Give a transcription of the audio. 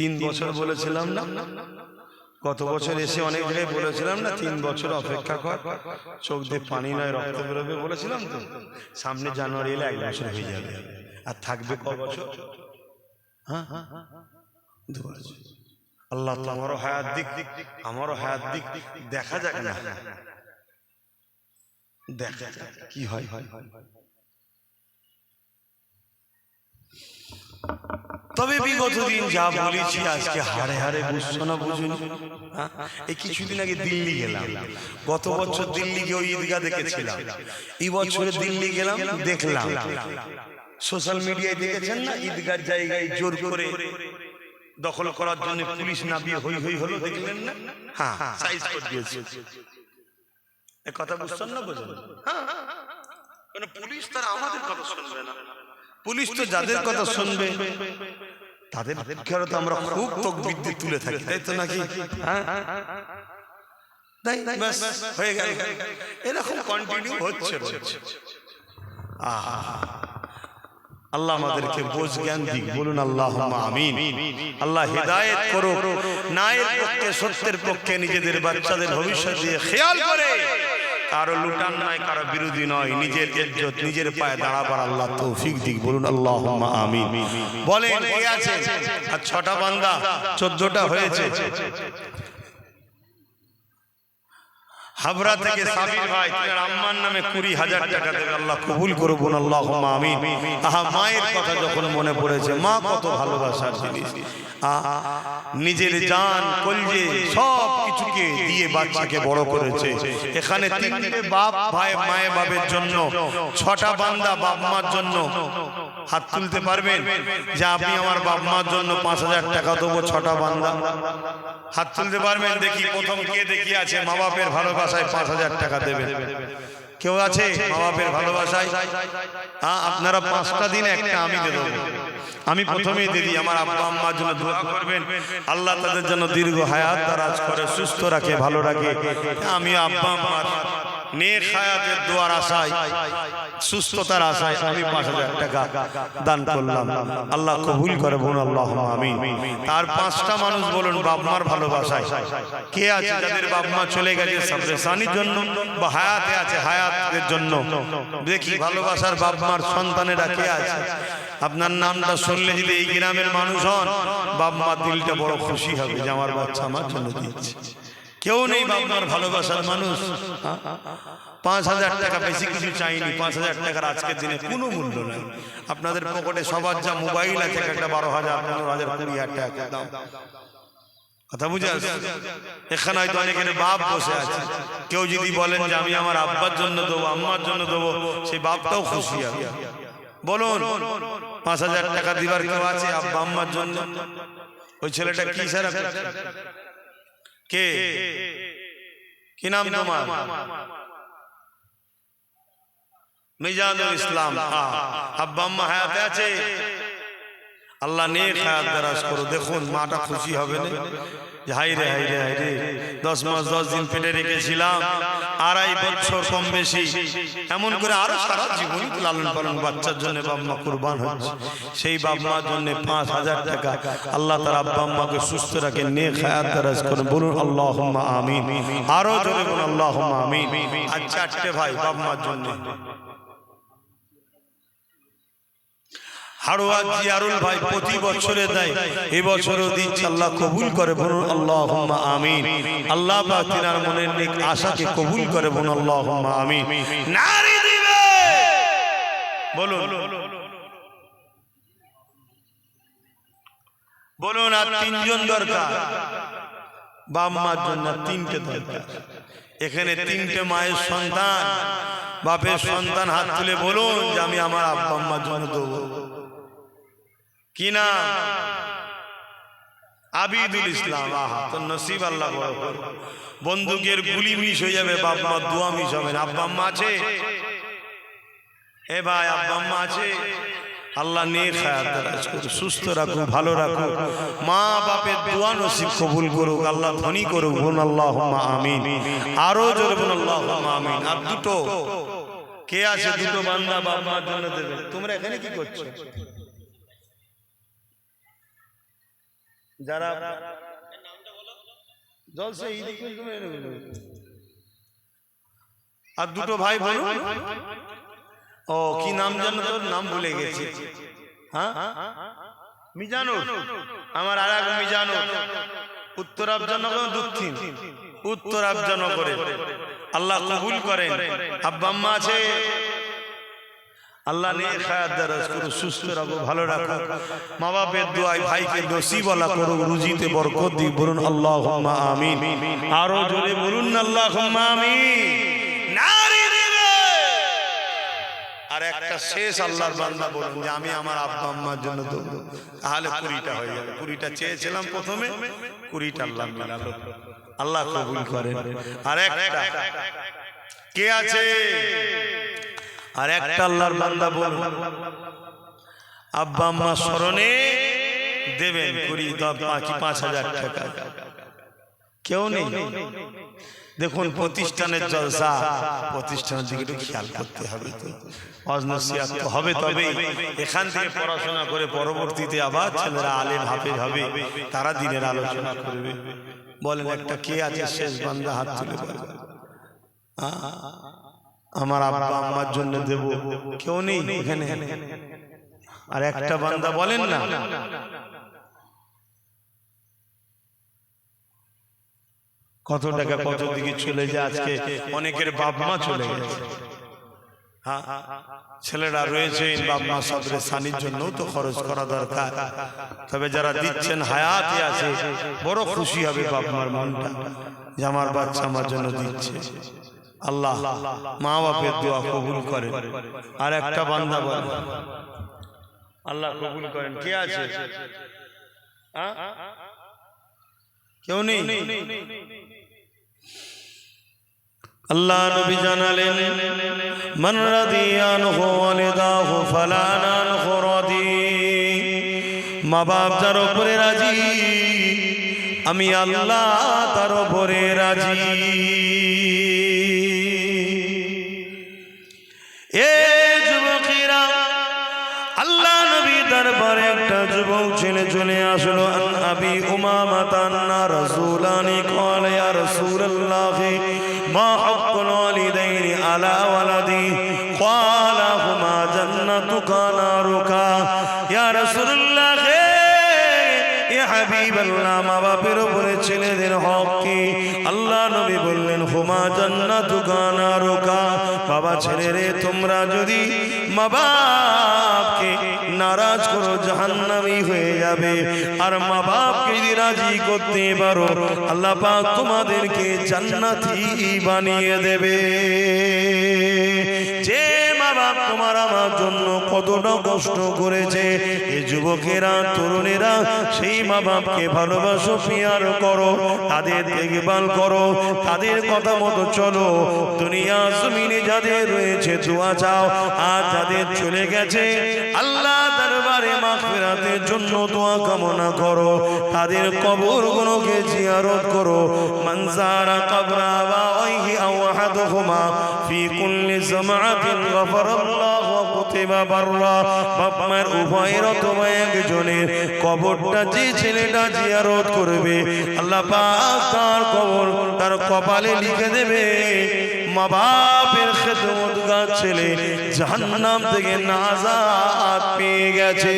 তিন বছর বলেছিলাম না? গত বছর এসে অনেক জায়গায় বলেছিলাম না, তিন বছর অপেক্ষা কর। চোখ দিয়ে পানি নয়, রক্ত বেরোবে বলেছিলাম তো। সামনে জানুয়ারি এলে এক বছর হয়ে যাবে। আর থাকবে ক বছর? হ্যাঁ। আল্লাহ আমারও হায়াত দিক, আমারও হায়াত দিক। দেখা যাক না। দেখা কি হয় হয় হয়। তবে বিগত দিন যা বলেছি আজকে হারে হারে বুঝছ না বুঝুন হ্যাঁ? এই কিছুদিন আগে দিল্লি গেলাম। গত বছর দিল্লি গিয়ে ওই ঈদগা দেখেছিলাম। এই বছরে দিল্লি গেলাম দেখলাম। সোশ্যাল মিডিয়ায় দেখেছেন না? ঈদগার জায়গায় জোর করে দখল করার জন্য পুলিশ নামিয়ে হই হই হলো দেখলেন না? হ্যাঁ সাইজ করে দিয়েছে। কথা বুঝছেন না বুঝলেন হ্যাঁ, পুলিশ তারা আমাদের কথা শুনবে না। পুলিশ তো যাদের কথা শুনবে তাদের খেয়াল তো আমরা খুব তোক বিদ্যুৎ তুলে থাকি তাই তো নাকি? হ্যাঁ? হয়ে গেল। এরকম কন্টিনিউ হচ্ছে আহা। আল্লাহ আমাদেরকে বোঝ জ্ঞান দিক। বলুন আল্লাহ আমিন। আল্লাহ হেদায়েত করো নায়ের পক্ষে সত্যের পক্ষে নিজেদের বাচ্চাদের ভবিষ্যৎ দিয়ে খেয়াল করে। কারও লুটান নয়, কারও বিরোধী নয়। নিজের ইজ্জত, নিজের পায়ে দাঁড়াবার আল্লাহ তৌফিক দিক। বলুন আল্লাহ আমিন। বলেন, কে আছে? আর ছটা বান্দা, চোদ্দটা হয়েছে। হাবড়া থেকে সাবির ভাই তার আম্মার নামে কুড়ি হাজার টাকা দেবে আল্লাহ কবুল করবুন আল্লাহ আমিন। আহা মায়ের কথা যখন মনে পড়েছে মা কত ভালোবাসার জিনিস। নিজের জান কলজে সব কিছুকে দিয়ে বাচ্চাকে বড় করেছে। এখানে তিনটে বাপ ভাই মায়ে বাপের জন্য ছটা বান্দা বাপ মার জন্য হাত তুলতে পারবেন? যে আপনি আমার বাপ মার জন্য পাঁচ হাজার টাকা দেবো, ছটা বান্দা। হাত তুলতে পারবেন? দেখি প্রথম কে দেখি আছে মা বাপের ভালোবাসায় পাঁচ হাজার টাকা দেবে কেউ আছে মা বাপের ভালোবাসায়? হ্যাঁ আপনারা পাঁচটা দিন একটা আমি দেবো। আমি প্রথমেই দিদি আমার আব্বা আম্মার জন্য দোয়া করবেন। আল্লাহ তাদের জন্য দীর্ঘ হায়াত দারাজ করে, সুস্থ রাখে, ভালো রাখে। আমি আব্বা আম্মার নেক হায়াতের দোয়ার আশায় সুস্থতার আশায় আমি পাঁচ হাজার টাকা দান করলাম। আল্লাহ কবুল করে বোন আল্লাহ আমিন। তার পাঁচটা মানুষ বলুন, বাপমার ভালোবাসায়। কে আছে যাদের বাপমা চলে গেছে সাবরেসানির জন্য বা হায়াতে আছে হায়াতের জন্য? দেখি, ভালোবাসার বাপমার সন্তানেরা কে আছে? আপনার নামটা শুনলে যদি এই গ্রামের মানুষ হন বাপমার দিলটা বড় খুশি হবে যে আমার বাচ্চা আমার জন্য দিচ্ছে কেউ নেই বাপমার ভালোবাসার মানুষ। পাঁচ হাজার টাকা বেশি কিছু চাইনি পাঁচ হাজার টাকার আজকের দিনে কোনো মূল্য নেই। আপনাদের পকেটে সবার যা মোবাইল আছে একটা বারো হাজার পনেরো হাজার কুড়ি হাজার টাকা। দাম কথা বুঝে? এখানে হয়তো অনেকের বাপ বসে আছে। কেউ যদি বলেন যে আমি আমার আব্বার জন্য দেবো আম্মার জন্য দেবো সেই বাপটাও খুশি হবে বলুন পাঁচ হাজার টাকা দিবার কেউ আছে আব্বা আম্মার জন্য? ওই ছেলেটা কি করছে? কে? কি নাম তোমার? মিজানুল ইসলাম। হ্যাঁ। আব্বা আম্মা হায়াতে আছে। আল্লাহ নেক হায়াত দারাজ করো। দেখুন মাটা খুশি হবে না? হাই রে হাই রে হাই রে দশ মাস দশ দিন পেটে রেখেছিলাম। আড়াই বছর কম বেশি। এমন করে আরও সারা জীবন লালন পালন বাচ্চার জন্য বাবা কুরবান হচ্ছে। সেই বাম্মার জন্য পাঁচ হাজার টাকা আল্লাহ তার আব্বা আম্মাকে সুস্থ রাখে নে খায়াত বলুন আল্লাহ আমি আরও জোরে বলুন আল্লাহ আমি আর চারটে ভাই বাম্মার জন্য। হাড়োয়া জিয়ারুল ভাই প্রতি বছরে দেয় এই বছরও দিচ্ছে আল্লাহ কবুল করে বলুন আল্লাহ আমিন। আল্লাহ পাক তিনার মনের আশাকে কবুল করে বলুন আল্লাহ আমিন। নারী দিবে! বলুন। বলুন, আর তিনজন দরকার। বাপ, মার জন্য তিনটে দরকার। এখানে তিনটে মায়ের সন্তান, বাপের সন্তান হাত তুলে বলুন যে, আমি আমার আব্বা আম্মার জন্য দেবো কি নাম? আবিদুল ইসলাম আহা তো নসিব আল্লাহ বন্দুকের গুলি মিস হয়ে যাবে বাপ মা দোয়া মিস হবে না। আব্বা আম্মা আছে? এ ভাই আব্বা আম্মা আছে? আল্লাহ দারাজ করুক, সুস্থ রাখুক ভালো রাখুক মা বাপের দোয়া নসিব কবুল করুক আল্লাহ ধনী করুক বোন আল্লাহ আমিন। আরও জোরে বোন আল্লাহ আমিন। আর দুটো? কে আছে? দুটো বান্দা বাপ মার জন্য দেবে। তোমরা এখানে কি করছ? যারা জলসা আর দুটো ভাই বলুন। ও কি নাম জানো তোর? নাম ভুলে গেছি। হ্যাঁ? মিজানো আমার আর এক মিজানো উত্তরাবজনগর দক্ষিণ উত্তরাবজনগরে আল্লাহ কবুল করেন। আব্বা আম্মা আছে। আল্লাহ নিয়ে খায়াত দারাজ করো সুস্থ রাখো ভালো রাখো মা বাপের দোয়ায়, ভাইকে দোষী বলা করো রুজিতে বরকত দি বলুন আল্লাহ আমিন। আরও জোরে বলুন আল্লাহ আমিন। নারী দিবে আর একটা শেষ আল্লাহর বান্দা বলুন যে, আমি আমার আব্বা আম্মার জন্য দেবো। তাহলে কুড়িটা হয়ে যাবে। কুড়িটা চেয়েছিলাম প্রথমে, কুড়িটা আল্লাহ মিলালো। আল্লাহ কবুল করেন। আর একটা, কে আছে? আর একটা আল্লাহর বান্দা বলুন। আব্বা আম্মা স্মরণে দেবেন কুড়ি পাঁচ পাঁচ হাজার টাকা। কেউ নেই। দেখুন প্রতিষ্ঠানের জলসা প্রতিষ্ঠানের দিকে একটু খেয়াল করতে হবে তো। অজনসিয়াত তো হবে তবে এখান থেকে পড়াশোনা করে পরবর্তীতে আবার ছেলেরা আলেম হাফেজ হবে। তারা দিনের আলোচনা করবে। বলেন একটা কে আছে শেষ বান্দা হাত তুলে বলেন আ, আমার আব্বা আম্মার জন্য দেব। কেউ নেই এখানে। আর একটা বান্দা বলেন না। কত টাকা কত দিকে চলে যায় আজকে? অনেকের বাপ মা চলে গেছে। হ্যাঁ, ছেলেরা রয়েছে বাপ মা সদরে সানির জন্য তো খরচ করা দরকার। তবে যারা দিচ্ছেন হায়াতে আছে বড় খুশি হবে বাপ মার মনটা যে আমার বাচ্চা আমার জন্য দিচ্ছে। আল্লাহ মা বাপের দোয়া কবুল করেন আর একটা বান্দা আল্লাহ কবুল করেন। কে আছে? কেউ নেই? আল্লাহ নবী জানালেন, মান রাদিয়ানহু ওয়ালিদাহু ফালা নানহু রাদি। মা বাপ যার উপরে রাজি, আমি আল্লাহ তার উপরে রাজি। একটা যুবক ছেলে চলে আসলো আন আবি উমামা তান্না রাসূলানি قال يا رسول الله ما حق الوالدين على ولدي قال هما جنتك نارك يا رسول الله এ হাবিব আল্লাহ মা বাপের উপরে ছেলেদের হক কি আল্লাহ নবী বললেন হুমা জান্নাতু কানা রোকা বাবা ছেলে রে, তোমরা যদি মা বাপকে নারাজ করো, জাহান্নামি হয়ে যাবে। আর মা বাপকে যদি রাজি করতে পারো, আল্লাহ পাক তোমাদেরকে জান্নাতি বানিয়ে দেবে। তোমার আমার জন্য কতটা কষ্ট করেছে। যুবকেরা, তরুণেরা, সেই মা বাপকে ভালোবাসো, পিয়ার করো, তাদের দেখভাল করো, তাদের কথা মতো চলো। দুনিয়া, জমিনে যাদের রয়েছে, দোয়া চাও, আর যাদের চলে গেছে, আল্লাহ মাগফিরাতের জন্য দোয়া কামনা করো। তাদের কবর গুলোকে জিয়ারত করো। মানজারা কবরা বা ওয়াইহি আও আহাদুহুমা ফি কুল্লি জামাআতিন গাফারাল্লাহু কুতিবা বাররা। উভয়ের অথবা একজনের কবরটা যে ছেলেটা জিয়ারত করবে, আল্লাহ পাক তার কবর তার কপালে লিখে দেবে। মা বাপের খেদমতগার ছেলে জাহান্নাম থেকে নাজাত পেয়ে গেছে।